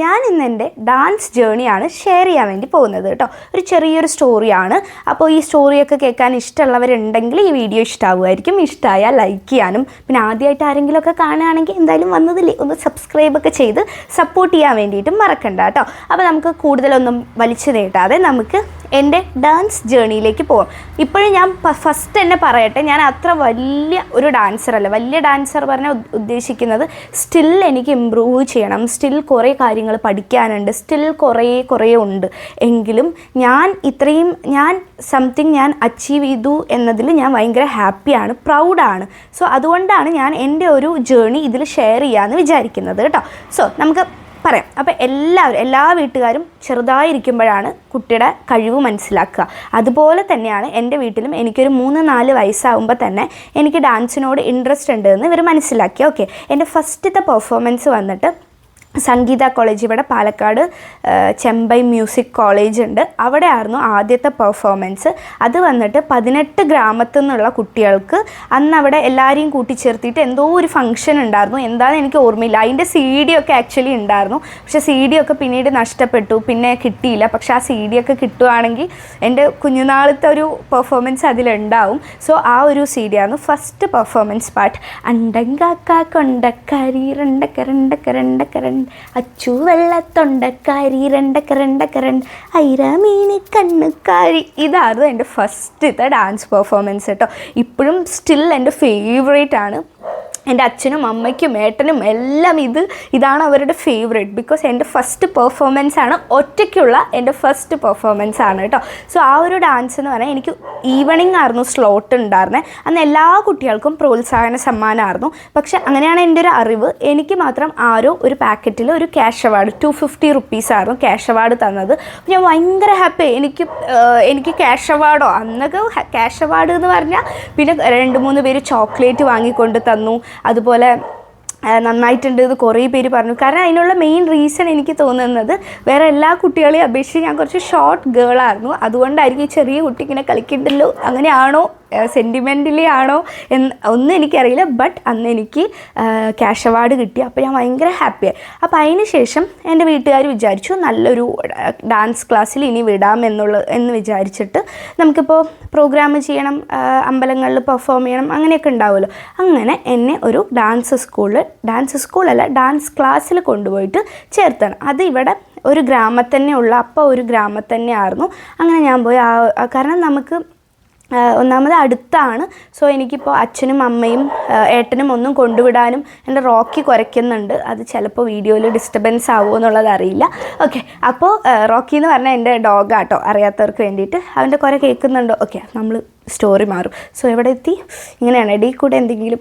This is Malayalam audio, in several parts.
ഞാൻ ഇന്ന് എന്റെ ഡാൻസ് ജേണിയാണ് ഷെയർ ചെയ്യാൻ വേണ്ടി പോകുന്നത് കേട്ടോ. ഒരു ചെറിയൊരു സ്റ്റോറിയാണ് അപ്പോൾ ഈ സ്റ്റോറിയൊക്കെ കേൾക്കാൻ ഇഷ്ടമുള്ളവരുണ്ടെങ്കിൽ ഈ വീഡിയോ ഇഷ്ടമാവുമായിരിക്കും ഇഷ്ടമായാൽ ലൈക്ക് ചെയ്യാനും പിന്നെ ആദ്യമായിട്ട് ആരെങ്കിലുമൊക്കെ കാണുകയാണെങ്കിൽ എന്തായാലും വന്നതില്ലേ ഒന്ന് സബ്സ്ക്രൈബ് ഒക്കെ ചെയ്ത് സപ്പോർട്ട് ചെയ്യാൻ വേണ്ടിയിട്ടും മറക്കണ്ട കേട്ടോ. അപ്പോൾ നമുക്ക് കൂടുതലൊന്നും വലിച്ചു നീട്ടാതെ നമുക്ക് എന്റെ ഡാൻസ് ജേണിയിലേക്ക് പോകും ഇപ്പോഴും ഞാൻ ഫസ്റ്റ് തന്നെ പറയട്ടെ ഞാൻ അത്ര വലിയ ഒരു ഡാൻസർ അല്ല. വലിയ ഡാൻസർ പറഞ്ഞാൽ ഉദ്ദേശിക്കുന്നത് സ്റ്റിൽ എനിക്ക് ഇമ്പ്രൂവ് ചെയ്യണം. സ്റ്റിൽ കുറേ കാര്യങ്ങൾ പഠിക്കാനുണ്ട്. സ്റ്റിൽ കുറേ കുറേ ഉണ്ട്. എങ്കിലും ഞാൻ ഇത്രയും ഞാൻ സംതിങ് ഞാൻ അച്ചീവ് ചെയ്തു എന്നതിൽ ഞാൻ ഭയങ്കര ഹാപ്പിയാണ് പ്രൗഡാണ് സോ അതുകൊണ്ടാണ് ഞാൻ എന്റെ ഒരു ജേണി ഇതിൽ ഷെയർ ചെയ്യാമെന്ന് വിചാരിക്കുന്നത് കേട്ടോ. സോ നമുക്ക് പറയാം. അപ്പോൾ എല്ലാവരും എല്ലാ വീട്ടുകാരും ചെറുതായിരിക്കുമ്പോഴാണ് കുട്ടിയുടെ കഴിവ് മനസ്സിലാക്കുക. അതുപോലെ തന്നെയാണ് എന്റെ വീട്ടിലും എനിക്കൊരു മൂന്ന് നാല് വയസ്സാകുമ്പോൾ തന്നെ എനിക്ക് ഡാൻസിനോട് ഇൻട്രസ്റ്റ് ഉണ്ട് എന്ന് ഇവർ മനസ്സിലാക്കി. ഓക്കെ എന്റെ ഫസ്റ്റത്തെ പെർഫോമൻസ് വന്നിട്ട് സംഗീത കോളേജ് ഇവിടെ പാലക്കാട് ചെമ്പൈ മ്യൂസിക് കോളേജ് ഉണ്ട്. അവിടെ ആയിരുന്നു ആദ്യത്തെ പെർഫോമൻസ്. അത് വന്നിട്ട് പതിനെട്ട് ഗ്രാമത്തിൽ നിന്നുള്ള കുട്ടികൾക്ക് അന്ന് അവിടെ എല്ലാവരെയും കൂട്ടിച്ചേർത്തിയിട്ട് എന്തോ ഒരു ഫംഗ്ഷൻ ഉണ്ടായിരുന്നു. എന്താണെന്ന് എനിക്ക് ഓർമ്മയില്ല. അതിന്റെ സി ഡി ഒക്കെ ആക്ച്വലി ഉണ്ടായിരുന്നു. പക്ഷെ സി ഡി ഒക്കെ പിന്നീട് നഷ്ടപ്പെട്ടു. പിന്നെ കിട്ടിയില്ല. പക്ഷെ ആ സി ഡി ഒക്കെ കിട്ടുവാണെങ്കിൽ എന്റെ കുഞ്ഞുനാളത്തെ ഒരു പെർഫോമൻസ് അതിലുണ്ടാവും. സോ ആ ഒരു സി ഡി ആയിരുന്നു ഫസ്റ്റ് പെർഫോമൻസ് പാട്ട് അണ്ടങ്കാക്ക കൊണ്ടക്കരി രണ്ടക്ക രണ്ടക്ക രണ്ടക്ക രണ്ട് അച്ചു വെള്ളത്തൊണ്ടക്കാരി രണ്ടക്ക രണ്ടക്ക രണ്ട് ഐരമീനി കണ്ണുക്കാരി ഇതായിരുന്നു എന്റെ ഫസ്റ്റത്തെ ഡാൻസ് പെർഫോമൻസ് കേട്ടോ ഇപ്പോഴും സ്റ്റിൽ എന്റെ ഫേവറേറ്റ് ആണ്. എന്റെ അച്ഛനും അമ്മയ്ക്കും ഏട്ടനും എല്ലാം ഇത് ഇതാണ് അവരുടെ ഫേവറേറ്റ് ബിക്കോസ് എന്റെ ഫസ്റ്റ് പെർഫോമൻസ് ആണ് ഒറ്റയ്ക്കുള്ള എന്റെ ഫസ്റ്റ് പെർഫോമൻസ് ആണ് കേട്ടോ. സോ ആ ഒരു ഡാൻസ് എന്ന് പറഞ്ഞാൽ എനിക്ക് ഈവനിങ് ആയിരുന്നു സ്ലോട്ട് ഉണ്ടായിരുന്നത് അന്ന് എല്ലാ കുട്ടികൾക്കും പ്രോത്സാഹന സമ്മാനമായിരുന്നു പക്ഷെ അങ്ങനെയാണ് എന്റെ ഒരു അറിവ്. എനിക്ക് മാത്രം ആരോ ഒരു പാക്കറ്റിൽ ഒരു cash award two fifty rupees ആയിരുന്നു ക്യാഷ് അവാർഡ് തന്നത്. ഞാൻ ഭയങ്കര ഹാപ്പി എനിക്ക് എനിക്ക് ക്യാഷ് അവാർഡോ അന്നൊക്കെ ക്യാഷ് അവാർഡ് എന്ന് പറഞ്ഞാൽ പിന്നെ രണ്ട് മൂന്ന് പേര് ചോക്ലേറ്റ് വാങ്ങിക്കൊണ്ട് തന്നു. അതുപോലെ നന്നായിട്ടുണ്ട് എന്ന് കുറേ പേര് പറഞ്ഞു. കാരണം അതിനുള്ള മെയിൻ റീസൺ എനിക്ക് തോന്നുന്നത് വേറെ എല്ലാ കുട്ടികളെയും അപേക്ഷിച്ച് ഞാൻ കുറച്ച് ഷോർട്ട് ഗേളായിരുന്നു അതുകൊണ്ടായിരിക്കും ഈ ചെറിയ കുട്ടി ഇങ്ങനെ കളിക്കണ്ടല്ലോ. അങ്ങനെയാണോ? സെന്റിമെന്റലി ആണോ എന്ന് ഒന്നും എനിക്കറിയില്ല. ബട്ട് അന്ന് എനിക്ക് ക്യാഷ് അവാർഡ് കിട്ടി. അപ്പോൾ ഞാൻ ഭയങ്കര ഹാപ്പിയായി അപ്പോൾ അതിന് ശേഷം എന്റെ വീട്ടുകാർ വിചാരിച്ചു നല്ലൊരു ഡാൻസ് ക്ലാസ്സിൽ ഇനി വിടാം എന്നുള്ള എന്ന് വിചാരിച്ചിട്ട് നമുക്കിപ്പോൾ പ്രോഗ്രാം ചെയ്യണം അമ്പലങ്ങളിൽ പെർഫോം ചെയ്യണം അങ്ങനെയൊക്കെ ഉണ്ടാവുമല്ലോ. അങ്ങനെ എന്നെ ഒരു ഡാൻസ് സ്കൂളിൽ ഡാൻസ് സ്കൂളല്ല ഡാൻസ് ക്ലാസ്സിൽ കൊണ്ടുപോയിട്ട് ചേർത്താണ്. അത് ഇവിടെ ഒരു ഗ്രാമത്തിൽ തന്നെ ഉള്ള അപ്പോൾ ഒരു ഗ്രാമത്തിൽ തന്നെ ആയിരുന്നു അങ്ങനെ ഞാൻ പോയി ആ കാരണം നമുക്ക് ഒന്നാമത് അടുത്താണ്. സോ എനിക്കിപ്പോൾ അച്ഛനും അമ്മയും ഏട്ടനും ഒന്നും കൊണ്ടുവിടാനും എന്റെ റോക്കി കുറയ്ക്കുന്നുണ്ട് അത് ചിലപ്പോൾ വീഡിയോയിൽ ഡിസ്റ്റർബൻസ് ആവുമോ എന്നുള്ളത് അറിയില്ല. ഓക്കെ അപ്പോൾ റോക്കി എന്ന് പറഞ്ഞാൽ എന്റെ ഡോഗാട്ടോ അറിയാത്തവർക്ക് വേണ്ടിയിട്ട്. അവന്റെ കുര കേൾക്കുന്നുണ്ടോ? ഓക്കെ നമ്മൾ സ്റ്റോറി മാറും. സോ എവിടെ എത്തി ഇങ്ങനെയാണ്. ഇടയിൽ കൂടെ എന്തെങ്കിലും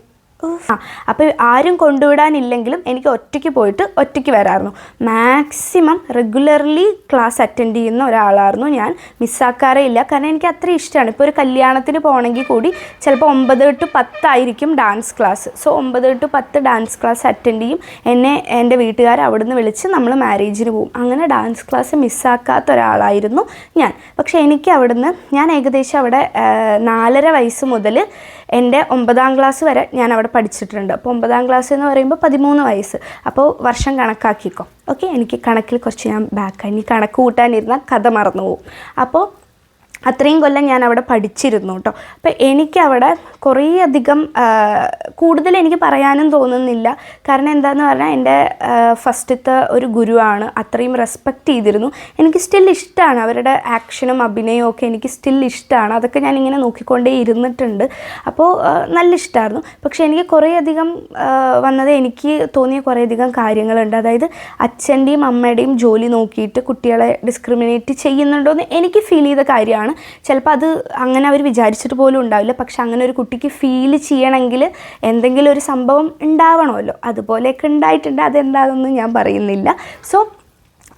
അപ്പോൾ ആരും കൊണ്ടുവിടാനില്ലെങ്കിലും എനിക്ക് ഒറ്റയ്ക്ക് പോയിട്ട് ഒറ്റയ്ക്ക് വരാമായിരുന്നു. മാക്സിമം റെഗുലർലി ക്ലാസ് അറ്റൻഡ് ചെയ്യുന്ന ഒരാളായിരുന്നു ഞാൻ. മിസ്സാക്കാറേ ഇല്ല. കാരണം എനിക്ക് അത്ര ഇഷ്ടമാണ്. ഇപ്പോൾ ഒരു കല്യാണത്തിന് പോകണമെങ്കിൽ കൂടി ചിലപ്പോൾ ഒമ്പത് ടു പത്തായിരിക്കും ഡാൻസ് ക്ലാസ് സോ ഒമ്പത് ടു പത്ത് ഡാൻസ് ക്ലാസ് അറ്റൻഡ് ചെയ്യും. എന്നെ എന്റെ വീട്ടുകാർ അവിടുന്ന് വിളിച്ച് നമ്മൾ മാരേജിന് പോകും അങ്ങനെ ഡാൻസ് ക്ലാസ് മിസ്സാക്കാത്ത ഒരാളായിരുന്നു ഞാൻ. പക്ഷേ എനിക്ക് അവിടുന്ന് ഞാൻ ഏകദേശം അവിടെ നാലര വയസ്സ് മുതൽ എന്റെ ഒമ്പതാം ക്ലാസ് വരെ ഞാൻ അവിടെ പഠിച്ചിട്ടുണ്ട്. അപ്പോൾ ഒമ്പതാം ക്ലാസ് എന്ന് പറയുമ്പോൾ പതിമൂന്ന് വയസ്സ്. അപ്പോൾ വർഷം കണക്കാക്കിക്കോ. ഓക്കെ? എനിക്ക് കണക്കിൽ കുറച്ച് ഞാൻ ബാക്ക് ഇനി കണക്ക് കൂട്ടാനിരുന്ന കഥ മറന്നു പോകും അപ്പോൾ അത്രയും കൊല്ലം ഞാൻ അവിടെ പഠിച്ചിരുന്നു കേട്ടോ അപ്പോൾ എനിക്കവിടെ കുറേ അധികം കൂടുതൽ എനിക്ക് പറയാനും തോന്നുന്നില്ല. കാരണം എന്താണെന്ന് പറഞ്ഞാൽ എന്റെ ഫസ്റ്റത്തെ ഒരു ഗുരുവാണ്. അത്രയും റെസ്പെക്റ്റ് ചെയ്തിരുന്നു. എനിക്ക് സ്റ്റിൽ ഇഷ്ടമാണ് അവരുടെ ആക്ഷനും അഭിനയവും ഒക്കെ എനിക്ക് സ്റ്റിൽ ഇഷ്ടമാണ് അതൊക്കെ ഞാൻ ഇങ്ങനെ നോക്കിക്കൊണ്ടേ ഇരുന്നിട്ടുണ്ട്. അപ്പോൾ നല്ല ഇഷ്ടമായിരുന്നു പക്ഷേ എനിക്ക് കുറേ അധികം വന്നത് എനിക്ക് തോന്നിയ കുറേയധികം കാര്യങ്ങളുണ്ട്. അതായത് അച്ഛന്റെയും അമ്മയുടെയും ജോലി നോക്കിയിട്ട് കുട്ടികളെ ഡിസ്ക്രിമിനേറ്റ് ചെയ്യുന്നുണ്ടോ എന്ന് എനിക്ക് ഫീൽ ചെയ്ത കാര്യമാണ്. ചിലപ്പോൾ അത് അങ്ങനെ അവർ വിചാരിച്ചിട്ട് പോലും ഉണ്ടാവില്ല. പക്ഷെ അങ്ങനെ ഒരു കുട്ടിക്ക് ഫീൽ ചെയ്യണമെങ്കിൽ എന്തെങ്കിലും ഒരു സംഭവം ഉണ്ടാവണമല്ലോ. അതുപോലെയൊക്കെ ഉണ്ടായിട്ടുണ്ട്. അതെന്താണെന്ന് ഞാൻ പറയുന്നില്ല. സോ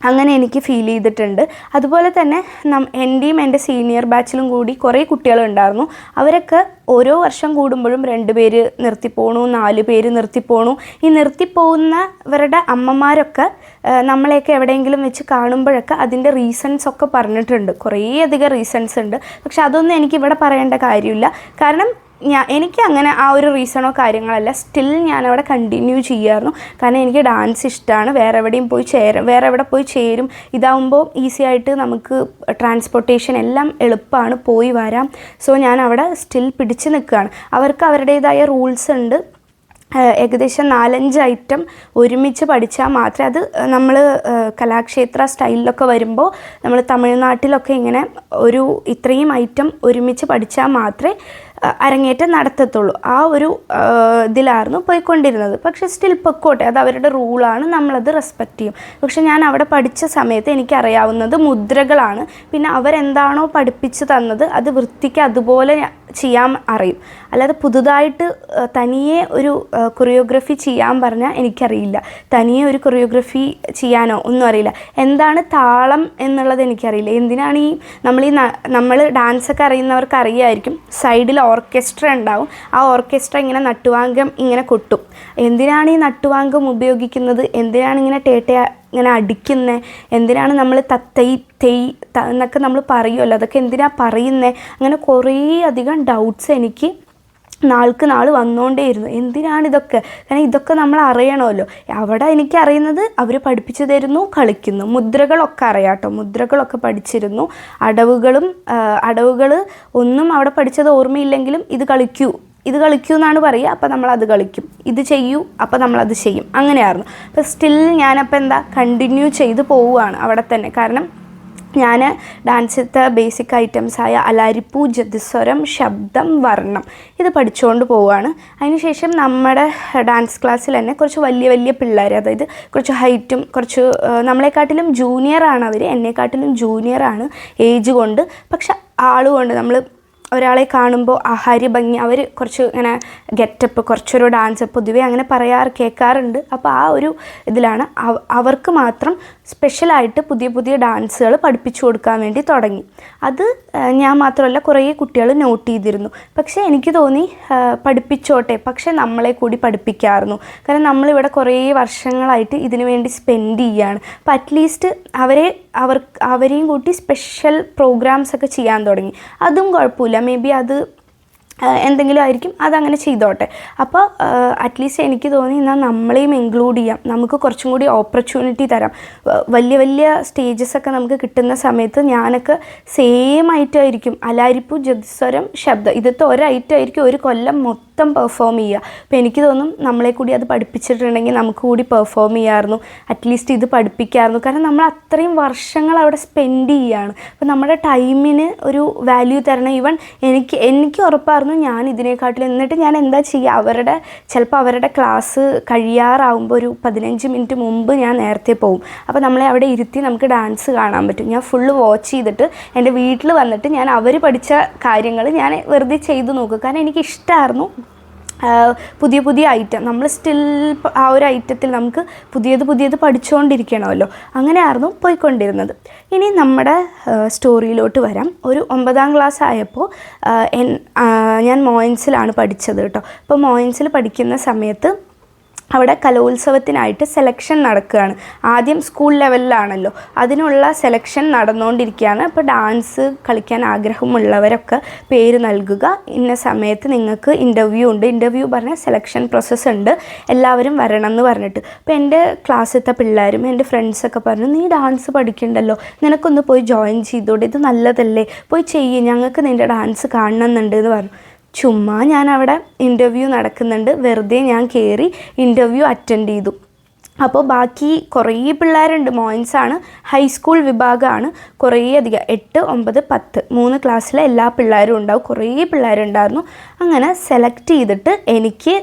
അങ്ങനെ എനിക്ക് ഫീൽ ചെയ്തിട്ടുണ്ട്. അതുപോലെ തന്നെ നം എന്റെയും എന്റെ സീനിയർ ബാച്ചിലും കൂടി കുറേ കുട്ടികളുണ്ടായിരുന്നു. അവരൊക്കെ ഓരോ വർഷം കൂടുമ്പോഴും രണ്ട് പേര് നിർത്തിപ്പോണു നാല് പേര് നിർത്തിപ്പോണു ഈ നിർത്തിപ്പോകുന്നവരുടെ അമ്മമാരൊക്കെ നമ്മളെയൊക്കെ എവിടെയെങ്കിലും വെച്ച് കാണുമ്പോഴൊക്കെ അതിന്റെ റീസൺസ് ഒക്കെ പറഞ്ഞിട്ടുണ്ട്. കുറേയധികം റീസൺസ് ഉണ്ട്. പക്ഷെ അതൊന്നും എനിക്ക് ഇവിടെ പറയേണ്ട കാര്യമില്ല. കാരണം ഞാൻ എനിക്ക് അങ്ങനെ ആ ഒരു റീസണോ കാര്യങ്ങളല്ല. സ്റ്റിൽ ഞാൻ അവിടെ കണ്ടിന്യൂ ചെയ്യായിരുന്നു കാരണം എനിക്ക് ഡാൻസ് ഇഷ്ടമാണ് വേറെ എവിടെയും പോയി ചേരും വേറെ എവിടെ പോയി ചേരും. ഇതാവുമ്പോൾ ഈസി ആയിട്ട് നമുക്ക് ട്രാൻസ്പോർട്ടേഷൻ എല്ലാം എളുപ്പമാണ് പോയി വരാം. സോ ഞാൻ അവിടെ സ്റ്റിൽ പിടിച്ചു നിൽക്കുകയാണ്. അവർക്ക് അവരുടേതായ റൂൾസ് ഉണ്ട്. ഏകദേശം നാലഞ്ച് ഐറ്റം ഒരുമിച്ച് പഠിച്ചാൽ മാത്രമേ അത് നമ്മൾ കലാക്ഷേത്ര സ്റ്റൈലിലൊക്കെ വരുമ്പോൾ നമ്മൾ തമിഴ്നാട്ടിലൊക്കെ ഇങ്ങനെ ഒരു ഇത്രയും ഐറ്റം ഒരുമിച്ച് പഠിച്ചാൽ മാത്രമേ അരങ്ങേറ്റം നടത്തത്തുള്ളൂ. ആ ഒരു ഇതിലായിരുന്നു പോയിക്കൊണ്ടിരുന്നത്. പക്ഷേ സ്റ്റിൽ പൊക്കോട്ടെ അത് അവരുടെ റൂളാണ് നമ്മളത് റെസ്പെക്റ്റ് ചെയ്യും. പക്ഷെ ഞാൻ അവിടെ പഠിച്ച സമയത്ത് എനിക്കറിയാവുന്നത് മുദ്രകളാണ്. പിന്നെ അവരെന്താണോ പഠിപ്പിച്ചു തന്നത് അത് വൃത്തിക്ക് അതുപോലെ ചെയ്യാൻ അറിയും. അല്ലാതെ പുതുതായിട്ട് തനിയെ ഒരു കൊറിയോഗ്രഫി ചെയ്യാൻ പറഞ്ഞാൽ എനിക്കറിയില്ല. തനിയെ ഒരു കൊറിയോഗ്രഫി ചെയ്യാനോ ഒന്നും അറിയില്ല. എന്താണ് താളം എന്നുള്ളത് എനിക്കറിയില്ല. എന്തിനാണ് ഈ നമ്മൾ ഈ നമ്മൾ ഡാൻസൊക്കെ അറിയുന്നവർക്ക് അറിയായിരിക്കും സൈഡിൽ ഓർക്കസ്ട്ര ഉണ്ടാവും. ആ ഓർക്കസ്ട്ര ഇങ്ങനെ നട്ടുവാങ്കം ഇങ്ങനെ കൊട്ടും. എന്തിനാണ് ഈ നട്ടുവാങ്കം ഉപയോഗിക്കുന്നത്? എന്തിനാണ് ഇങ്ങനെ ടേട്ട ഇങ്ങനെ അടിക്കുന്നത് എന്തിനാണ് നമ്മൾ തത്തൈ തെയ് എന്നൊക്കെ നമ്മൾ പറയുമല്ലോ അതൊക്കെ എന്തിനാണ് പറയുന്നത് അങ്ങനെ കുറേ അധികം ഡൗട്ട്സ് എനിക്ക് നാൾക്ക് നാൾ വന്നുകൊണ്ടേയിരുന്നു എന്തിനാണ് ഇതൊക്കെ? കാരണം ഇതൊക്കെ നമ്മൾ അറിയണമല്ലോ. അവിടെ എനിക്ക് അറിയുന്നത് അവർ പഠിപ്പിച്ചു തരുന്നു കളിക്കുന്നു. മുദ്രകളൊക്കെ അറിയാം കേട്ടോ മുദ്രകളൊക്കെ പഠിച്ചിരുന്നു. അടവുകളും അടവുകൾ ഒന്നും അവിടെ പഠിച്ചത് ഓർമ്മയില്ലെങ്കിലും ഇത് കളിക്കൂ. ഇത് കളിക്കൂ എന്നാണ് പറയുക. അപ്പോൾ നമ്മൾ കളിക്കും. ഇത് ചെയ്യൂ അപ്പോൾ നമ്മളത് ചെയ്യും. അങ്ങനെയായിരുന്നു. അപ്പോൾ സ്റ്റിൽ ഞാനപ്പോൾ എന്താ? കണ്ടിന്യൂ ചെയ്ത് പോവുകയാണ് അവിടെ തന്നെ. കാരണം ഞാൻ ഡാൻസിലത്തെ ബേസിക് ഐറ്റംസ് ആയ അലാരിപ്പൂ ജതിസ്വരം ശബ്ദം വർണം ഇത് പഠിച്ചുകൊണ്ട് പോവുകയാണ്. അതിനുശേഷം നമ്മുടെ ഡാൻസ് ക്ലാസ്സിൽ തന്നെ കുറച്ച് വലിയ വലിയ പിള്ളേർ അതായത് കുറച്ച് ഹൈറ്റും കുറച്ച് നമ്മളെക്കാട്ടിലും നമ്മളെക്കാട്ടിലും ജൂനിയറാണ് അവർ എന്നെക്കാട്ടിലും ജൂനിയറാണ് ഏജ് കൊണ്ട്. പക്ഷെ ആളുകൊണ്ട് നമ്മൾ ഒരാളെ കാണുമ്പോൾ ആഹാര്യ ഭംഗി അവർ കുറച്ച് ഇങ്ങനെ ഗെറ്റപ്പ് കുറച്ചൊരു ഡാൻസ് പൊതുവെ അങ്ങനെ പറയാറ് കേൾക്കാറുണ്ട്. അപ്പോൾ ആ ഒരു ഇതിലാണ് അവർക്ക് മാത്രം സ്പെഷ്യലായിട്ട് പുതിയ പുതിയ ഡാൻസുകൾ പഠിപ്പിച്ചു കൊടുക്കാൻ വേണ്ടി തുടങ്ങി. അത് ഞാൻ മാത്രമല്ല കുറേ കുട്ടികൾ നോട്ട് ചെയ്തിരുന്നു. പക്ഷേ എനിക്ക് തോന്നി പഠിപ്പിച്ചോട്ടെ പക്ഷേ നമ്മളെ കൂടി പഠിപ്പിക്കാമായിരുന്നു കാരണം നമ്മളിവിടെ കുറേ വർഷങ്ങളായിട്ട് ഇതിനു വേണ്ടി സ്പെൻഡ് ചെയ്യുകയാണ് അപ്പോൾ അറ്റ്ലീസ്റ്റ് അവരെ അവർ അവരെയും കൂട്ടി സ്പെഷ്യൽ പ്രോഗ്രാംസ് ഒക്കെ ചെയ്യാൻ തുടങ്ങി. അതും കുഴപ്പമില്ല. മേ ബി അത് എന്തെങ്കിലും ആയിരിക്കും അതങ്ങനെ ചെയ്തോട്ടെ. അപ്പോൾ അറ്റ്ലീസ്റ്റ് എനിക്ക് തോന്നി എന്നാൽ നമ്മളെയും ഇൻക്ലൂഡ് ചെയ്യാം. നമുക്ക് കുറച്ചും കൂടി ഓപ്പർച്യൂണിറ്റി തരാം. വലിയ വലിയ സ്റ്റേജസ് ഒക്കെ നമുക്ക് കിട്ടുന്ന സമയത്ത് ഞാനൊക്കെ സെയിം ആയിട്ടായിരിക്കും അലാരിപ്പു ജതിസ്വരം ശബ്ദം. ഇതത്തെ ഒരൈറ്റായിരിക്കും ഒരു കൊല്ലം മൊത്തം പെർഫോം ചെയ്യുക. അപ്പോൾ എനിക്ക് തോന്നും നമ്മളെ കൂടി അത് പഠിപ്പിച്ചിട്ടുണ്ടെങ്കിൽ നമുക്ക് കൂടി പെർഫോം ചെയ്യാമായിരുന്നു. അറ്റ്ലീസ്റ്റ് ഇത് പഠിപ്പിക്കാമായിരുന്നു. കാരണം നമ്മൾ അത്രയും വർഷങ്ങൾ അവിടെ സ്പെൻഡ് ചെയ്യുകയാണ്. അപ്പോൾ നമ്മുടെ ടൈമിന് ഒരു വാല്യൂ തരണം. ഈവൻ എനിക്ക് എനിക്ക് ഉറപ്പായിരുന്നു ഞാൻ ഇതിനെക്കാട്ടിലും എന്നിട്ട് ഞാൻ എന്താ ചെയ്യുക അവരുടെ ചിലപ്പോൾ അവരുടെ ക്ലാസ് കഴിയാറാവുമ്പോൾ ഒരു പതിനഞ്ച് മിനിറ്റ് മുമ്പ് ഞാൻ നേരത്തെ പോകും അപ്പോൾ നമ്മളെ അവിടെ ഇരുത്തി നമുക്ക് ഡാൻസ് കാണാൻ പറ്റും. ഞാൻ ഫുള്ള് വാച്ച് ചെയ്തിട്ട് എന്റെ വീട്ടിൽ വന്നിട്ട് ഞാൻ അവർ പഠിച്ച കാര്യങ്ങൾ ഞാൻ വെറുതെ ചെയ്തു നോക്കും. കാരണം എനിക്ക് ഇഷ്ടമായിരുന്നു പുതിയ പുതിയ ഐറ്റം നമ്മൾ സ്റ്റിൽ ആ ഒരു ഐറ്റത്തിൽ നമുക്ക് പുതിയത് പുതിയത് പഠിച്ചുകൊണ്ടിരിക്കണമല്ലോ അങ്ങനെയായിരുന്നു പോയിക്കൊണ്ടിരുന്നത്. ഇനി നമ്മുടെ സ്റ്റോറിയിലോട്ട് വരാം. ഒരു ഒമ്പതാം ക്ലാസ് ആയപ്പോൾ ഞാൻ മോയിൻസിലാണ് പഠിച്ചത് കേട്ടോ. അപ്പോൾ മോയിൻസിൽ പഠിക്കുന്ന സമയത്ത് അവിടെ കലോത്സവത്തിനായിട്ട് സെലക്ഷൻ നടക്കുകയാണ്. ആദ്യം സ്കൂൾ ലെവലിലാണല്ലോ അതിനുള്ള സെലക്ഷൻ നടന്നുകൊണ്ടിരിക്കുകയാണ്. അപ്പോൾ ഡാൻസ് കളിക്കാൻ ആഗ്രഹമുള്ളവരൊക്കെ പേര് നൽകുക. ഇന്ന സമയത്ത് നിങ്ങൾക്ക് ഇന്റർവ്യൂ ഉണ്ട്. ഇന്റർവ്യൂ പറഞ്ഞാൽ സെലക്ഷൻ പ്രോസസ്സ് ഉണ്ട്. എല്ലാവരും വരണം എന്ന് പറഞ്ഞിട്ട്. അപ്പോൾ എന്റെ ക്ലാസ്സിലത്തെ പിള്ളേരും എന്റെ ഫ്രണ്ട്സൊക്കെ പറഞ്ഞു നീ ഡാൻസ് പഠിക്കണ്ടല്ലോ. നിനക്കൊന്ന് പോയി ജോയിൻ ചെയ്തോടെ. ഇത് നല്ലതല്ലേ. പോയി ചെയ്യ്. ഞങ്ങൾക്ക് നിന്റെ ഡാൻസ് കാണണം എന്നുണ്ട് എന്ന് പറഞ്ഞു. ചുമ്മാ ഞാൻ അവിടെ ഇന്റർവ്യൂ നടക്കുന്നുണ്ട്. വെറുതെ ഞാൻ കയറി ഇന്റർവ്യൂ അറ്റൻഡ് ചെയ്തു. അപ്പോൾ ബാക്കി കുറേ പിള്ളേരുണ്ട്. മോയിൻസാണ് ഹൈസ്കൂൾ വിഭാഗമാണ് കുറേ അധികം. എട്ട് ഒമ്പത് പത്ത് മൂന്ന് ക്ലാസ്സിലെ എല്ലാ പിള്ളേരും ഉണ്ടാവും. കുറേ പിള്ളേരുണ്ടായിരുന്നു. അങ്ങനെ സെലക്ട് ചെയ്തിട്ട് എനിക്ക്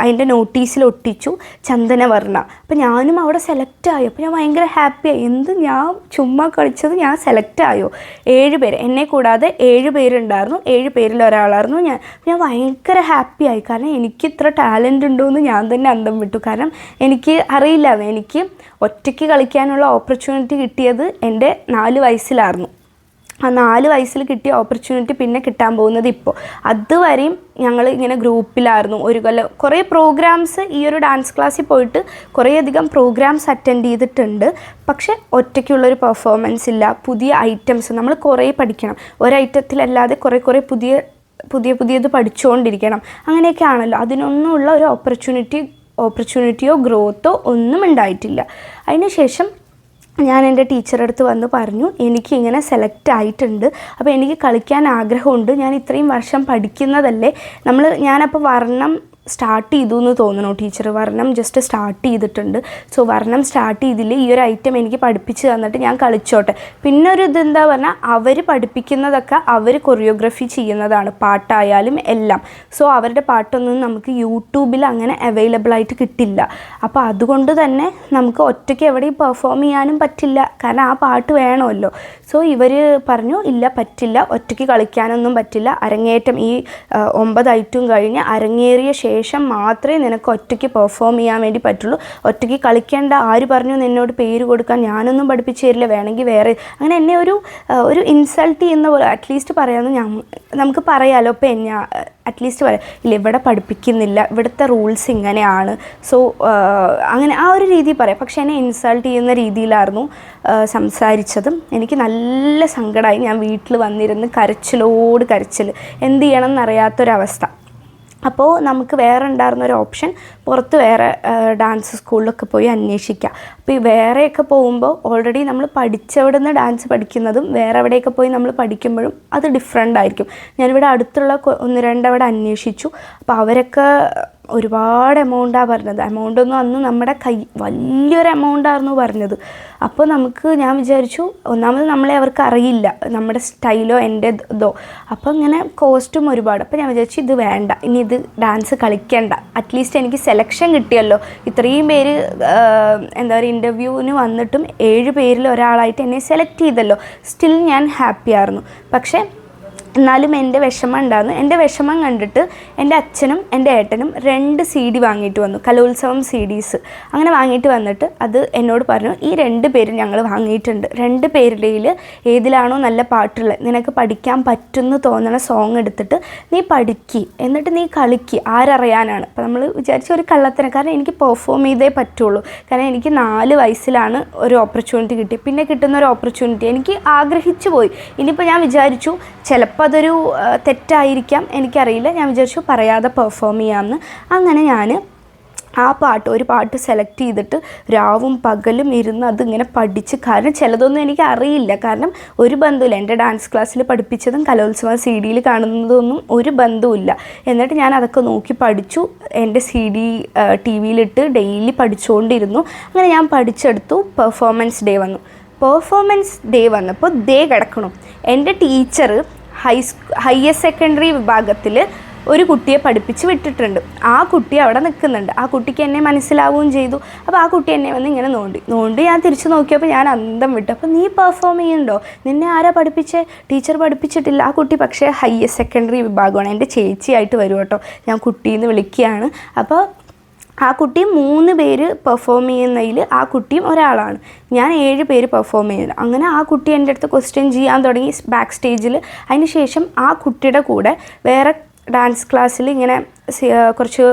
അതിന്റെ നോട്ടീസിൽ ഒട്ടിച്ചു ചന്ദനവർണ. അപ്പം ഞാനും അവിടെ സെലക്റ്റ് ആയി. അപ്പോൾ ഞാൻ ഭയങ്കര ഹാപ്പിയായി എന്ത് ഞാൻ ചുമ്മാ കളിച്ചത് ഞാൻ സെലക്റ്റ് ആയോ? ഏഴ് പേര്. എന്നെ കൂടാതെ ഏഴ് പേരുണ്ടായിരുന്നു. ഏഴ് പേരിൽ ഒരാളായിരുന്നു ഞാൻ. ഞാൻ ഭയങ്കര ഹാപ്പിയായി കാരണം എനിക്ക് ഇത്ര ടാലന്റ് ഉണ്ടോ എന്ന് ഞാൻ തന്നെ അന്തം വിട്ടു. കാരണം എനിക്ക് അറിയില്ല എനിക്ക് ഒറ്റയ്ക്ക് കളിക്കാനുള്ള ഓപ്പർച്യൂണിറ്റി കിട്ടിയത് എന്റെ നാല് വയസ്സിലായിരുന്നു. ആ നാല് വയസ്സിൽ കിട്ടിയ ഓപ്പർച്യൂണിറ്റി പിന്നെ കിട്ടാൻ പോകുന്നത് ഇപ്പോൾ അതുവരെയും ഞങ്ങൾ ഇങ്ങനെ ഗ്രൂപ്പിലായിരുന്നു. ഒരു കൊല്ലം കുറേ പ്രോഗ്രാംസ് ഈ ഒരു ഡാൻസ് ക്ലാസ്സിൽ പോയിട്ട് കുറേയധികം പ്രോഗ്രാംസ് അറ്റൻഡ് ചെയ്തിട്ടുണ്ട്. പക്ഷേ ഒറ്റയ്ക്കുള്ളൊരു പെർഫോമൻസ് ഇല്ല. പുതിയ ഐറ്റംസ് നമ്മൾ കുറേ പഠിക്കണം. ഒരൈറ്റത്തിലല്ലാതെ കുറേ കുറേ പുതിയ പുതിയ പുതിയത് പഠിച്ചുകൊണ്ടിരിക്കണം അങ്ങനെയൊക്കെ ആണല്ലോ അതിനൊന്നുമുള്ള ഒരു ഓപ്പർച്യൂണിറ്റി ഓപ്പർച്യൂണിറ്റിയോ ഗ്രോത്തോ ഒന്നും ഉണ്ടായിട്ടില്ല. അതിനുശേഷം ഞാൻ എന്റെ അടുത്ത് വന്ന് പറഞ്ഞു എനിക്ക് ഇങ്ങനെ സെലക്ട് ആയിട്ടുണ്ട്. അപ്പോൾ എനിക്ക് കളിക്കാൻ ആഗ്രഹമുണ്ട്. ഞാൻ ഇത്രയും വർഷം പഠിക്കുന്നതല്ലേ. നമ്മൾ ഞാനപ്പോൾ വർണം സ്റ്റാർട്ട് ചെയ്തു എന്ന് തോന്നുന്നു ടീച്ചർ വർണം ജസ്റ്റ് സ്റ്റാർട്ട് ചെയ്തിട്ടുണ്ട്. സോ വർണം സ്റ്റാർട്ട് ചെയ്തില്ല? ഈ ഒരു ഐറ്റം എനിക്ക് പഠിപ്പിച്ച് തന്നിട്ട് ഞാൻ കളിച്ചോട്ടെ. പിന്നെ ഒരു ഇതെന്താ പറഞ്ഞാൽ അവർ പഠിപ്പിക്കുന്നതൊക്കെ അവർ കൊറിയോഗ്രഫി ചെയ്യുന്നതാണ്. പാട്ടായാലും എല്ലാം. സോ അവരുടെ പാട്ടൊന്നും നമുക്ക് യൂട്യൂബിൽ അങ്ങനെ അവൈലബിൾ ആയിട്ട് കിട്ടില്ല. അപ്പോൾ അതുകൊണ്ട് തന്നെ നമുക്ക് ഒറ്റയ്ക്ക് എവിടെയും പെർഫോം ചെയ്യാനും പറ്റില്ല. കാരണം ആ പാട്ട് വേണമല്ലോ. സോ ഇവർ പറഞ്ഞു ഇല്ല പറ്റില്ല. ഒറ്റയ്ക്ക് കളിക്കാനൊന്നും പറ്റില്ല. അരങ്ങേറ്റം ഈ ഒമ്പത് ഐറ്റും കഴിഞ്ഞ് അരങ്ങേറിയ ശേഷം മാത്രമേ നിനക്ക് ഒറ്റയ്ക്ക് പെർഫോം ചെയ്യാൻ വേണ്ടി പറ്റുള്ളൂ. ഒറ്റയ്ക്ക് കളിക്കേണ്ട ആര് പറഞ്ഞു നിന്നോട് പേര് കൊടുക്കാൻ ഞാനൊന്നും പഠിപ്പിച്ചു തരില്ല. വേണമെങ്കിൽ വേറെ അങ്ങനെ എന്നെ ഒരു ഒരു ഇൻസൾട്ട് ചെയ്യുന്ന പോലെ അറ്റ്ലീസ്റ്റ് പറയാമെന്ന് ഞാൻ നമുക്ക് പറയാമല്ലോ ഇപ്പം എന്നെ അറ്റ്ലീസ്റ്റ് പറയാം. ഇല്ല ഇവിടെ പഠിപ്പിക്കുന്നില്ല. ഇവിടുത്തെ റൂൾസ് ഇങ്ങനെയാണ്. സോ അങ്ങനെ ആ ഒരു രീതിയിൽ പറയാം. പക്ഷേ എന്നെ ഇൻസൾട്ട് ചെയ്യുന്ന രീതിയിലായിരുന്നു സംസാരിച്ചതും. എനിക്ക് നല്ല സങ്കടമായി ഞാൻ വീട്ടിൽ വന്നിരുന്ന് കരച്ചിലോട് കരച്ചിൽ. എന്ത് ചെയ്യണം എന്നറിയാത്തൊരവസ്ഥ. അപ്പോൾ നമുക്ക് വേറെ ഉണ്ടായിരുന്ന ഒരു ഓപ്ഷൻ പുറത്ത് വേറെ ഡാൻസ് സ്കൂളിലൊക്കെ പോയി അന്വേഷിക്കുക അപ്പോൾ ഈ വേറെയൊക്കെ പോകുമ്പോൾ ഓൾറെഡി നമ്മൾ പഠിച്ചവിടുന്ന് ഡാൻസ് പഠിക്കുന്നതും വേറെ എവിടെയൊക്കെ പോയി നമ്മൾ പഠിക്കുമ്പോഴും അത് ഡിഫറെന്റ് ആയിരിക്കും. ഞാനിവിടെ അടുത്തുള്ള ഒന്ന് രണ്ടവിടെ അന്വേഷിച്ചു. അപ്പോൾ അവരൊക്കെ ഒരുപാട് എമൗണ്ടാണ് പറഞ്ഞത്. എമൗണ്ട് ഒന്നും അന്ന് നമ്മുടെ കൈ വലിയൊരു എമൗണ്ടായിരുന്നു പറഞ്ഞത്. അപ്പോൾ നമുക്ക് ഞാൻ വിചാരിച്ചു ഒന്നാമത് നമ്മളെ അവർക്ക് അറിയില്ല നമ്മുടെ സ്റ്റൈലോ എന്റെ ഇതോ. അപ്പോൾ ഇങ്ങനെ കോസ്റ്റും ഒരുപാട്. അപ്പോൾ ഞാൻ വിചാരിച്ചു ഇത് വേണ്ട. ഇനി ഇത് ഡാൻസ് കളിക്കേണ്ട. അറ്റ്ലീസ്റ്റ് എനിക്ക് സെലക്ഷൻ കിട്ടിയല്ലോ. ഇത്രയും പേര് എന്താ പറയുക ഇന്റർവ്യൂവിന് വന്നിട്ടും ഏഴ് പേരിൽ ഒരാളായിട്ട് എന്നെ സെലക്ട് ചെയ്തല്ലോ. സ്റ്റിൽ ഞാൻ ഹാപ്പി ആയിരുന്നു. പക്ഷേ എന്നാലും എന്റെ വിഷമം ഉണ്ടായിരുന്നു എന്റെ വിഷമം കണ്ടിട്ട് എന്റെ അച്ഛനും എന്റെ ഏട്ടനും രണ്ട് സി ഡി വാങ്ങിയിട്ട് വന്നു. കലോത്സവം സി ഡീസ്. അങ്ങനെ വാങ്ങിയിട്ട് വന്നിട്ട് അത് എന്നോട് പറഞ്ഞു ഈ രണ്ട് പേര് ഞങ്ങൾ വാങ്ങിയിട്ടുണ്ട്. രണ്ട് പേരുടെയിൽ ഏതിലാണോ നല്ല പാട്ടുള്ളത്. നിനക്ക് പഠിക്കാൻ പറ്റുമെന്ന് തോന്നണ സോങ് എടുത്തിട്ട് നീ പഠിക്കി. എന്നിട്ട് നീ കളിക്ക്. ആരറിയാനാണ്? അപ്പോൾ നമ്മൾ വിചാരിച്ച ഒരു കള്ളത്തരം. കാരണം എനിക്ക് പെർഫോം ചെയ്തേ പറ്റുള്ളൂ. കാരണം എനിക്ക് നാല് വയസ്സിലാണ് ഒരു ഓപ്പർച്യൂണിറ്റി കിട്ടി പിന്നെ കിട്ടുന്ന ഒരു ഓപ്പർച്യൂണിറ്റി എനിക്ക് ആഗ്രഹിച്ചു പോയി. ഇനിയിപ്പോൾ ഞാൻ വിചാരിച്ചു ചിലപ്പോൾ അതൊരു ആ, തെറ്റായിരിക്കാം എനിക്കറിയില്ല. ഞാൻ വിചാരിച്ചു പറയാതെ പെർഫോം ചെയ്യാമെന്ന് അങ്ങനെ ഞാൻ ആ പാട്ട് ഒരു പാട്ട് സെലക്ട് ചെയ്തിട്ട് രാവും പകലും ഇരുന്ന് അതിങ്ങനെ പഠിച്ച് കാരണം ചിലതൊന്നും എനിക്ക് അറിയില്ല കാരണം ഒരു ബന്ധമില്ല എന്റെ ഡാൻസ് ക്ലാസ്സിൽ പഠിപ്പിച്ചതും കലോത്സവം സി ഡിയിൽ കാണുന്നതൊന്നും ഒരു ബന്ധവുമില്ല എന്നിട്ട് ഞാൻ അതൊക്കെ നോക്കി പഠിച്ചു എന്റെ സി ഡി ടി വിയിലിട്ട് ഡെയിലി പഠിച്ചുകൊണ്ടിരുന്നു അങ്ങനെ ഞാൻ പഠിച്ചെടുത്തു പെർഫോമൻസ് ഡേ വന്നു. പെർഫോമൻസ് ഡേ വന്നപ്പോൾ ദേ കിടക്കണം. എന്റെ ടീച്ചർ ഹൈ ഹയർ സെക്കൻഡറി വിഭാഗത്തിൽ ഒരു കുട്ടിയെ പഠിപ്പിച്ച് വിട്ടിട്ടുണ്ട്. ആ കുട്ടി അവിടെ നിൽക്കുന്നുണ്ട്. ആ കുട്ടിക്ക് എന്നെ മനസ്സിലാവുകയും ചെയ്തു. അപ്പോൾ ആ കുട്ടി എന്നെ വന്ന് ഇങ്ങനെ നോണ്ടി നോണ്ടി ഞാൻ തിരിച്ചു നോക്കിയപ്പോൾ ഞാൻ അന്തം വിട്ടു. അപ്പോൾ നീ പെർഫോം ചെയ്യുന്നുണ്ടോ? നിന്നെ ആരാ പഠിപ്പിച്ചേ? ടീച്ചർ പഠിപ്പിച്ചിട്ടില്ല. ആ കുട്ടി പക്ഷേ ഹയർ സെക്കൻഡറി വിഭാഗമാണ്. എന്റെ ചേച്ചിയായിട്ട് വരും കേട്ടോ. ഞാൻ നിന്ന് വിളിക്കുകയാണ്. അപ്പോൾ ആ കുട്ടി മൂന്ന് പേര് പെർഫോം ചെയ്യുന്നതിൽ ആ കുട്ടിയും ഒരാളാണ്. ഞാൻ ഏഴ് പേര് പെർഫോം ചെയ്യുന്നത്. അങ്ങനെ ആ കുട്ടി എന്റെ അടുത്ത് ക്വസ്റ്റ്യൻ ചെയ്യാൻ തുടങ്ങി. ബാക്ക് സ്റ്റേജിൽ അതിന് ശേഷം ആ കുട്ടിയുടെ കൂടെ വേറെ ഡാൻസ് ക്ലാസ്സിൽ ഇങ്ങനെ കുറച്ച്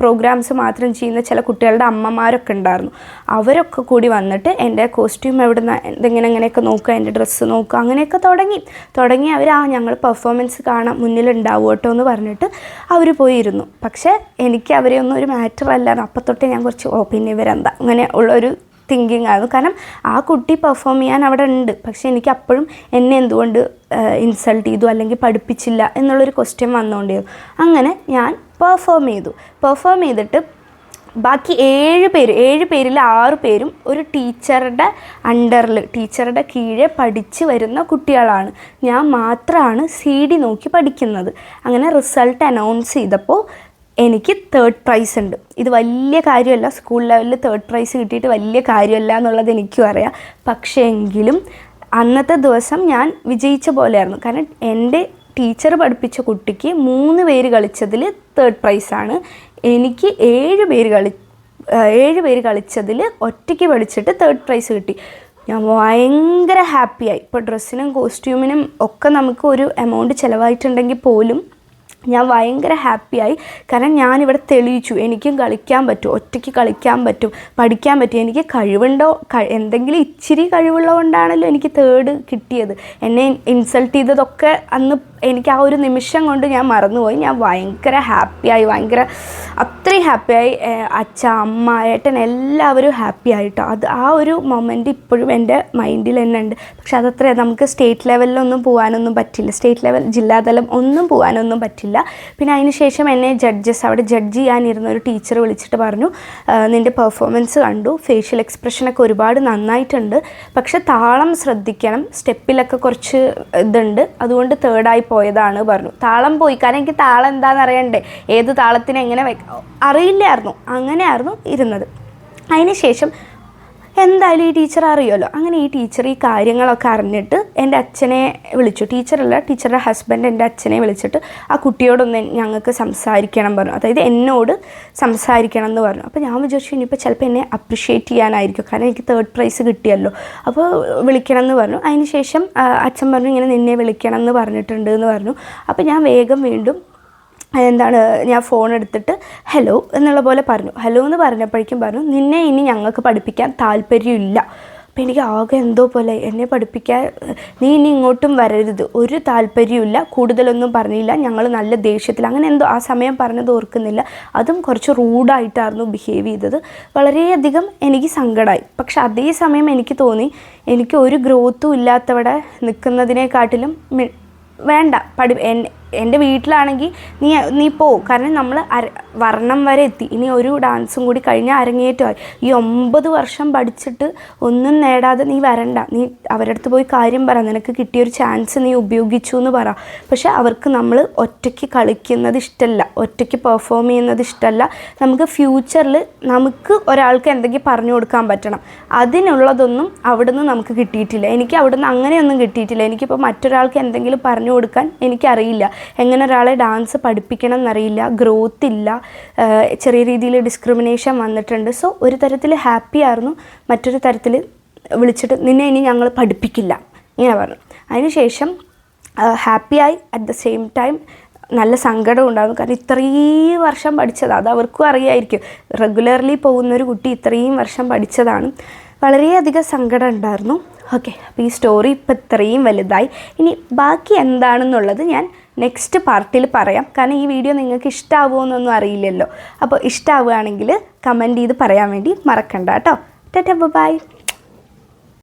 പ്രോഗ്രാംസ് മാത്രം ചെയ്യുന്ന ചില കുട്ടികളുടെ അമ്മമാരൊക്കെ ഉണ്ടായിരുന്നു. അവരൊക്കെ കൂടി വന്നിട്ട് എന്റെ കോസ്റ്റ്യൂം എവിടെ നിന്ന് എന്തെങ്ങനെ എങ്ങനെയൊക്കെ നോക്കുക എന്റെ ഡ്രസ്സ് നോക്കുക അങ്ങനെയൊക്കെ തുടങ്ങി. തുടങ്ങി അവർ ആ ഞങ്ങൾ പെർഫോമൻസ് കാണാൻ മുന്നിലുണ്ടാവും കേട്ടോ എന്ന് പറഞ്ഞിട്ട് അവർ പോയിരുന്നു. പക്ഷേ എനിക്ക് അവരെ ഒന്നും ഒരു മാറ്റർ അല്ലായിരുന്നു അപ്പം തൊട്ടേ ഞാൻ കുറച്ച് ഓ പിന്നെ ഇവരെന്താ അങ്ങനെ ഉള്ളൊരു തിങ്കിങ് ആയിരുന്നു. കാരണം ആ കുട്ടി പെർഫോം ചെയ്യാൻ അവിടെ ഉണ്ട്. പക്ഷേ എനിക്ക് അപ്പോഴും എന്നെ എന്തുകൊണ്ട് ഇൻസൾട്ട് ചെയ്തു അല്ലെങ്കിൽ പഠിപ്പിച്ചില്ല എന്നുള്ളൊരു ക്വസ്റ്റ്യൻ വന്നുകൊണ്ടിരുന്നു അങ്ങനെ ഞാൻ പെർഫോം ചെയ്തു. പെർഫോം ചെയ്തിട്ട് ബാക്കി ഏഴ് പേര് ഏഴ് പേരിൽ ആറ് പേരും ഒരു ടീച്ചറുടെ അണ്ടറിൽ ടീച്ചറുടെ കീഴെ പഠിച്ച് വരുന്ന കുട്ടികളാണ്. ഞാൻ മാത്രമാണ് സി ഡി നോക്കി പഠിക്കുന്നത്. അങ്ങനെ റിസൾട്ട് അനൗൺസ് ചെയ്തപ്പോൾ എനിക്ക് തേർഡ് പ്രൈസ് ഉണ്ട്. ഇത് വലിയ കാര്യമല്ല. സ്കൂൾ ലെവലിൽ തേർഡ് പ്രൈസ് കിട്ടിയിട്ട് വലിയ കാര്യമല്ല എന്നുള്ളത് എനിക്കും അറിയാം. പക്ഷേ എങ്കിലും അന്നത്തെ ദിവസം ഞാൻ വിജയിച്ച പോലെയായിരുന്നു. കാരണം എന്റെ ടീച്ചർ പഠിപ്പിച്ച കുട്ടിക്ക് മൂന്ന് പേര് കളിച്ചതിൽ തേർഡ് പ്രൈസാണ് എനിക്ക് ഏഴ് പേര് കളി ഏഴ് പേര് കളിച്ചതിൽ ഒറ്റയ്ക്ക് പഠിച്ചിട്ട് തേർഡ് പ്രൈസ് കിട്ടി. ഞാൻ ഭയങ്കര ഹാപ്പിയായി ഇപ്പോൾ ഡ്രസ്സിനും കോസ്റ്റ്യൂമിനും ഒക്കെ നമുക്ക് ഒരു എമൗണ്ട് ചിലവായിട്ടുണ്ടെങ്കിൽ പോലും ഞാൻ ഭയങ്കര ഹാപ്പിയായി. കാരണം ഞാനിവിടെ തെളിയിച്ചു എനിക്കും കളിക്കാൻ പറ്റും ഒറ്റയ്ക്ക് കളിക്കാൻ പറ്റും പഠിക്കാൻ പറ്റും. എനിക്ക് കഴിവുണ്ടോ എന്തെങ്കിലും ഇച്ചിരി കഴിവുള്ളതുകൊണ്ടാണല്ലോ എനിക്ക് തേർഡ് കിട്ടിയത്. എന്നെ ഇൻസൾട്ട് ചെയ്തതൊക്കെ അന്ന് എനിക്ക് ആ ഒരു നിമിഷം കൊണ്ട് ഞാൻ മറന്നുപോയി. ഞാൻ ഭയങ്കര ഹാപ്പിയായി ഭയങ്കര അത്രയും ഹാപ്പിയായി അച്ഛ അമ്മ ഏട്ടൻ എല്ലാവരും ഹാപ്പി ആയിട്ടോ. അത് ആ ഒരു മൊമെന്റ് ഇപ്പോഴും എന്റെ മൈൻഡിൽ തന്നെ ഉണ്ട്. പക്ഷെ അതത്ര നമുക്ക് സ്റ്റേറ്റ് ലെവലിലൊന്നും പോകാനൊന്നും പറ്റില്ല. സ്റ്റേറ്റ് ലെവൽ ജില്ലാതലം ഒന്നും പോകാനൊന്നും പറ്റില്ല. പിന്നെ അതിന് ശേഷം എന്നെ ജഡ്ജസ് അവിടെ ജഡ്ജ് ചെയ്യാനിരുന്ന ഒരു ടീച്ചർ വിളിച്ചിട്ട് പറഞ്ഞു നിന്റെ പെർഫോമൻസ് കണ്ടു. ഫേഷ്യൽ എക്സ്പ്രഷനൊക്കെ ഒരുപാട് നന്നായിട്ടുണ്ട്. പക്ഷെ താളം ശ്രദ്ധിക്കണം. സ്റ്റെപ്പിലൊക്കെ കുറച്ച് ഇതുണ്ട്. അതുകൊണ്ട് തേർഡായി പോയതാണ് പറഞ്ഞു. താളം പോയി കാരണം എനിക്ക് താളം എന്താണെന്ന് അറിയണ്ടേ? ഏത് താളത്തിന് എങ്ങനെ അറിയില്ലായിരുന്നു. അങ്ങനെയായിരുന്നു ഇരുന്നത്. അതിന് ശേഷം എന്തായാലും ഈ ടീച്ചർ അറിയുമല്ലോ. അങ്ങനെ ഈ ടീച്ചർ ഈ കാര്യങ്ങളൊക്കെ അറിഞ്ഞിട്ട് എന്റെ അച്ഛനെ വിളിച്ചു. ടീച്ചറല്ല ടീച്ചറുടെ ഹസ്ബൻഡ് എന്റെ അച്ഛനെ വിളിച്ചിട്ട് ആ കുട്ടിയോടൊന്ന് ഞങ്ങൾക്ക് സംസാരിക്കണം പറഞ്ഞു. അതായത് എന്നോട് സംസാരിക്കണം എന്ന് പറഞ്ഞു. അപ്പോൾ ഞാൻ വിചാരിച്ചു ഇനിയിപ്പോൾ ചിലപ്പോൾ എന്നെ അപ്രിഷ്യേറ്റ് ചെയ്യാനായിരിക്കും. കാരണം എനിക്ക് തേർഡ് പ്രൈസ് കിട്ടിയല്ലോ. അപ്പോൾ വിളിക്കണം എന്ന് പറഞ്ഞു. അതിന് ശേഷം അച്ഛൻ പറഞ്ഞു ഇങ്ങനെ നിന്നെ വിളിക്കണം എന്ന് പറഞ്ഞിട്ടുണ്ട് എന്ന് പറഞ്ഞു. അപ്പോൾ ഞാൻ വേഗം വീണ്ടും എന്താണ് ഞാൻ ഫോൺ എടുത്തിട്ട് ഹലോ എന്നുള്ള പോലെ പറഞ്ഞു. ഹലോ എന്ന് പറഞ്ഞപ്പോഴേക്കും പറഞ്ഞു നിന്നെ ഇനി ഞങ്ങൾക്ക് പഠിപ്പിക്കാൻ താല്പര്യമില്ല. അപ്പം എനിക്ക് ആകെ എന്തോ പോലെ എന്നെ പഠിപ്പിക്കാൻ നീ ഇനി ഇങ്ങോട്ടും വരരുത്. ഒരു താല്പര്യമില്ല കൂടുതലൊന്നും പറഞ്ഞില്ല. ഞങ്ങൾ നല്ല ദേഷ്യത്തിൽ അങ്ങനെ എന്തോ ആ സമയം പറഞ്ഞത് ഓർക്കുന്നില്ല. അതും കുറച്ച് റൂഡായിട്ടായിരുന്നു ബിഹേവ് ചെയ്തത്. വളരെയധികം എനിക്ക് സങ്കടമായി പക്ഷെ അതേ സമയം എനിക്ക് തോന്നി എനിക്ക് ഒരു ഗ്രോത്തും ഇല്ലാത്തവിടെ നിൽക്കുന്നതിനെക്കാട്ടിലും വേണ്ട. പഠി എന്റെ വീട്ടിലാണെങ്കിൽ നീ നീ പോ. കാരണം നമ്മൾ അര വർണം വരെ എത്തി. ഇനി ഒരു ഡാൻസും കൂടി കഴിഞ്ഞാൽ അരങ്ങേറ്റമായി. ഈ ഒമ്പത് വർഷം പഠിച്ചിട്ട് ഒന്നും നേടാതെ നീ വരണ്ട. നീ അവരുടെ അടുത്ത് പോയി കാര്യം പറ. നിനക്ക് കിട്ടിയൊരു ചാൻസ് നീ ഉപയോഗിച്ചു എന്ന് പറ. പക്ഷെ അവർക്ക് നമ്മൾ ഒറ്റയ്ക്ക് കളിക്കുന്നത് ഇഷ്ടമല്ല ഒറ്റയ്ക്ക് പെർഫോം ചെയ്യുന്നത് ഇഷ്ടമല്ല നമുക്ക് ഫ്യൂച്ചറിൽ നമുക്ക് ഒരാൾക്ക് എന്തെങ്കിലും പറഞ്ഞു കൊടുക്കാൻ പറ്റണം. അതിനുള്ളതൊന്നും അവിടുന്ന് നമുക്ക് കിട്ടിയിട്ടില്ല. എനിക്ക് അവിടുന്ന് അങ്ങനെയൊന്നും കിട്ടിയിട്ടില്ല. എനിക്കിപ്പോൾ മറ്റൊരാൾക്ക് എന്തെങ്കിലും പറഞ്ഞു കൊടുക്കാൻ എനിക്കറിയില്ല. എങ്ങനെ ഒരാളെ ഡാൻസ് പഠിപ്പിക്കണം എന്നറിയില്ല ഗ്രോത്ത് ഇല്ല ചെറിയ രീതിയിൽ ഡിസ്ക്രിമിനേഷൻ വന്നിട്ടുണ്ട്. സോ ഒരു തരത്തിൽ ഹാപ്പി ആയിരുന്നു മറ്റൊരു തരത്തിൽ വിളിച്ചിട്ട് നിന്നെ ഇനി ഞങ്ങൾ പഠിപ്പിക്കില്ല. ഇങ്ങനെ പറഞ്ഞു. അതിനുശേഷം ഹാപ്പിയായി അറ്റ് ദ സെയിം ടൈം നല്ല സങ്കടം ഉണ്ടാകും കാരണം ഇത്രയും വർഷം പഠിച്ചതാണ് അത് അവർക്കും അറിയായിരിക്കും. റെഗുലർലി പോകുന്ന ഒരു കുട്ടി ഇത്രയും വർഷം പഠിച്ചതാണ്. വളരെയധികം സങ്കടം ഉണ്ടായിരുന്നു. ഓക്കെ അപ്പോൾ ഈ സ്റ്റോറി ഇപ്പം ഇത്രയും വലുതായി. ഇനി ബാക്കി എന്താണെന്നുള്ളത് ഞാൻ നെക്സ്റ്റ് പാർട്ടിൽ പറയാം. കാരണം ഈ വീഡിയോ നിങ്ങൾക്ക് ഇഷ്ടമാവുമോ എന്നൊന്നും അറിയില്ലല്ലോ. അപ്പോൾ ഇഷ്ടമാവുകയാണെങ്കിൽ കമന്റ് ചെയ്ത് പറയാൻ വേണ്ടി മറക്കണ്ട കേട്ടോ. Tata bye.